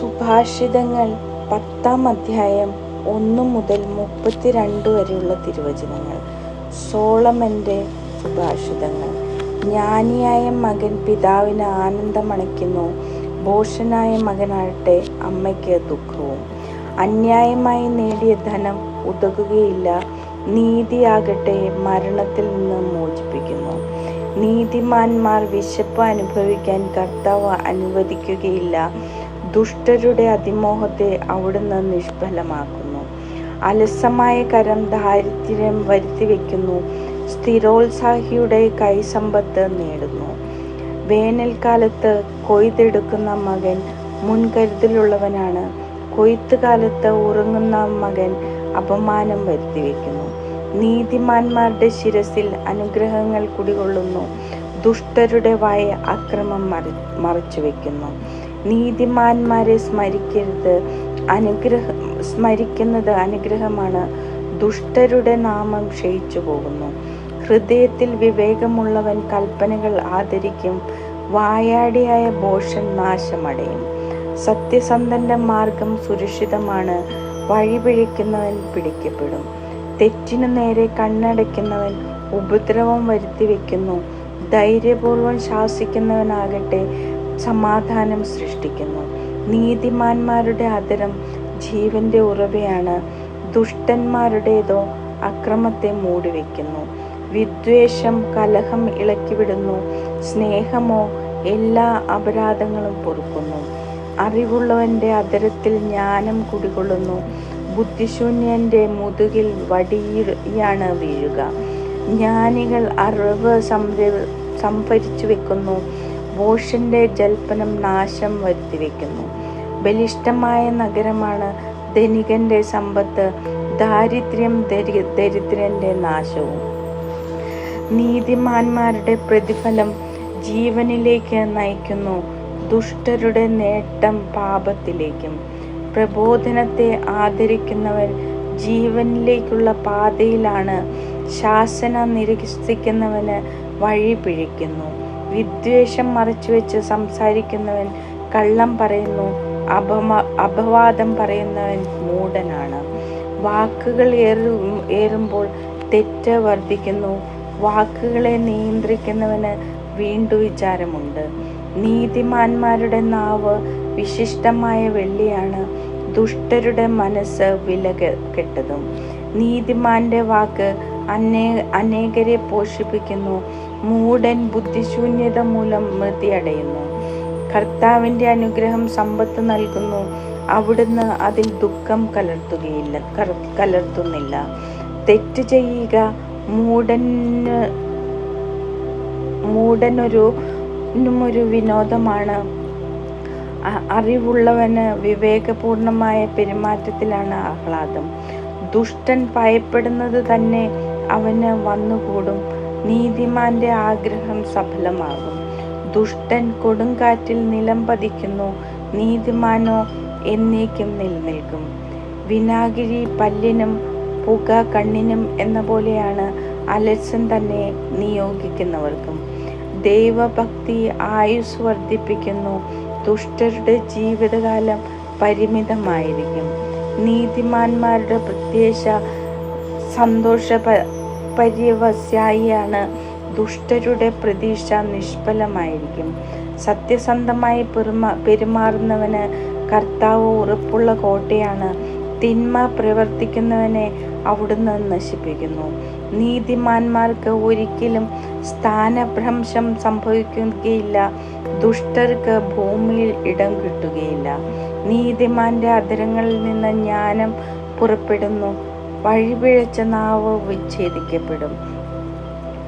സുഭാഷിതങ്ങൾ പത്താം അധ്യായം ഒന്ന് മുതൽ മുപ്പത്തിരണ്ട് വരെയുള്ള തിരുവചനങ്ങൾ. സോളമന്റെ സുഭാഷിതങ്ങൾ. ജ്ഞാനിയായ മകൻ പിതാവിന് ആനന്ദമണയ്ക്കുന്നു ഭോഷനായ മകനാകട്ടെ അമ്മയ്ക്ക് ദുഃഖവും. അന്യായമായി നേടിയ ധനം ഉതകുകയില്ല. നീതിയാകട്ടെ മരണത്തിൽ നിന്ന് മോചിപ്പിക്കുന്നു. നീതിമാന്മാർ വിശപ്പ് അനുഭവിക്കാൻ കർത്താവ് അനുവദിക്കുകയില്ല. ദുഷ്ടരുടെ അതിമോഹത്തെ അവിടുന്ന് നിഷ്ഫലമാക്കുന്നു. അലസമായ കരം ദാരിദ്ര്യം വരുത്തി വയ്ക്കുന്നു സ്ഥിരോത്സാഹിയുടെ കൈസമ്പത്ത് നേടുന്നു. വേനൽക്കാലത്ത് കൊയ്തെടുക്കുന്ന മകൻ മുൻകരുതലുള്ളവനാണ്. കൊയ്ത്ത് കാലത്ത് ഉറങ്ങുന്ന മകൻ അപമാനം വരുത്തി വയ്ക്കുന്നു നീതിമാന്മാരുടെ ശിരസിൽ അനുഗ്രഹങ്ങൾ കുടികൊള്ളുന്നു. ദുഷ്ടരുടെ വായ അക്രമം മറി മറച്ചു വയ്ക്കുന്നു നീതിമാന്മാരെ സ്മരിക്കരുത്. അനുഗ്രഹ സ്മരിക്കുന്നത് അനുഗ്രഹമാണ്. ദുഷ്ടരുടെ നാമം ക്ഷയിച്ചു പോകുന്നു. ഹൃദയത്തിൽ വിവേകമുള്ളവൻ കൽപ്പനകൾ ആദരിക്കും. വായാടിയായ ബോഷൻ നാശമടയും. സത്യസന്ധന്റെ മാർഗം സുരക്ഷിതമാണ്. വഴിപിഴിക്കുന്നവൻ പിടിക്കപ്പെടും. തെറ്റിനു നേരെ കണ്ണടയ്ക്കുന്നവൻ ഉപദ്രവം വരുത്തി വയ്ക്കുന്നു ധൈര്യപൂർവം ശാസിക്കുന്നവനാകട്ടെ. സമാധാനം സൃഷ്ടിക്കുന്നു. നീതിമാന്മാരുടെ അതിരം ജീവന്റെ ഉറവയാണ്. ദുഷ്ടന്മാരുടേതോ അക്രമത്തെ മൂടിവെക്കുന്നു. വിദ്വേഷം കലഹം ഇളക്കിവിടുന്നു. സ്നേഹമോ എല്ലാ അപരാധങ്ങളും പൊറുക്കുന്നു. അറിവുള്ളവന്റെ അതിരത്തിൽ ജ്ഞാനം കുടികൊള്ളുന്നു. ബുദ്ധിശൂന്യന്റെ മുതുകിൽ വടിയാണ് വീഴുക. ജ്ഞാനികൾ അറിവ് സംഭരിച്ചു വെക്കുന്നു ഭോഷന്റെ ജൽപ്പനം നാശം വരുത്തിവെക്കുന്നു. ബലിഷ്ഠമായ നഗരമാണ് ധനികന്റെ സമ്പത്ത് ദാരിദ്ര്യം ദരി ദരിദ്രന്റെ നാശവും. നീതിമാന്മാരുടെ പ്രതിഫലം ജീവനിലേക്ക് നയിക്കുന്നു ദുഷ്ടരുടെ നേട്ടം പാപത്തിലേക്കും. പ്രബോധനത്തെ ആദരിക്കുന്നവർ ജീവനിലേക്കുള്ള പാതയിലാണ് ശാസന നിരസിക്കുന്നവന് വഴി പിഴിക്കുന്നു വിദ്വേഷം മറച്ചുവെച്ച് സംസാരിക്കുന്നവൻ കള്ളം പറയുന്നു അപമ അപവാദം പറയുന്നവൻ മൂടനാണ് വാക്കുകൾ ഏറു ഏറുമ്പോൾ തെറ്റ് വർദ്ധിക്കുന്നു. വാക്കുകളെ നിയന്ത്രിക്കുന്നവന് വീണ്ടു വിചാരമുണ്ട്. നീതിമാന്മാരുടെ നാവ് വിശിഷ്ടമായ വെള്ളിയാണ്. ദുഷ്ടരുടെ മനസ്സ് വില കെട്ടതും. നീതിമാന്റെ വാക്ക് അനേ അനേകരെ പോഷിപ്പിക്കുന്നു. മൂടൻ ബുദ്ധിശൂന്യത മൂലം മൃതിയടയുന്നു. കർത്താവിന്റെ അനുഗ്രഹം സമ്പത്ത് നൽകുന്നു. അവിടുന്ന് അതിൽ ദുഃഖം കലർത്തുകയില്ല കലർത്തുന്നില്ല. തെറ്റ് ചെയ്യുക മൂടന് മൂടനൊരു ഒരു വിനോദമാണ്. അറിവുള്ളവന് വിവേകപൂർണമായ പെരുമാറ്റത്തിലാണ് ആഹ്ലാദം. ദുഷ്ടൻ ഭയപ്പെടുന്നത് തന്നെ അവന് വന്നുകൂടും. നീതിമാന്റെ ആഗ്രഹം സഫലമാകും. ദുഷ്ടൻ കൊടുങ്കാറ്റിൽ നിലം പതിക്കുന്നു. നീതിമാനോ എന്നേക്കും നിലനിൽക്കും. വിനാഗിരി പല്ലിനും പുക കണ്ണിനും എന്ന പോലെയാണ് അലസൻ തന്നെ നിയോഗിക്കുന്നവർക്കും. ദൈവഭക്തി ആയുസ് വർദ്ധിപ്പിക്കുന്നു. ദുഷ്ടരുടെ ജീവിതകാലം പരിമിതമായിരിക്കും. നീതിമാന്മാരുടെ പ്രത്യേക സന്തോഷ പര്യവസ്യായിയാണ് ദുഷ്ടരുടെ പ്രതീക്ഷ നിഷ്ഫലമായിരിക്കും. സത്യസന്ധമായി പെരുമാ പെരുമാറുന്നവന് കർത്താവ് ഉറപ്പുള്ള കോട്ടയാണ്. തിന്മ പ്രവർത്തിക്കുന്നവനെ അവിടുന്ന് നശിപ്പിക്കുന്നു. നീതിമാന്മാർക്ക് ഒരിക്കലും സ്ഥാനഭ്രംശം സംഭവിക്കുകയില്ല. ദുഷ്ടർക്ക് ഭൂമിയിൽ ഇടം കിട്ടുകയില്ല. നീതിമാന്റെ അധരങ്ങളിൽ നിന്ന് ജ്ഞാനം പുറപ്പെടുന്നു. വഴിപിഴച്ച നാവ് വിച്ഛേദിക്കപ്പെടും.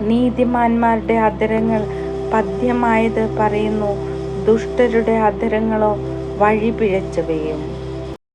നീതിമാന്മാരുടെ അധരങ്ങൾ പദ്യമായത് പറയുന്നു. ദുഷ്ടരുടെ അധരങ്ങളോ വഴിപിഴച്ചവയും.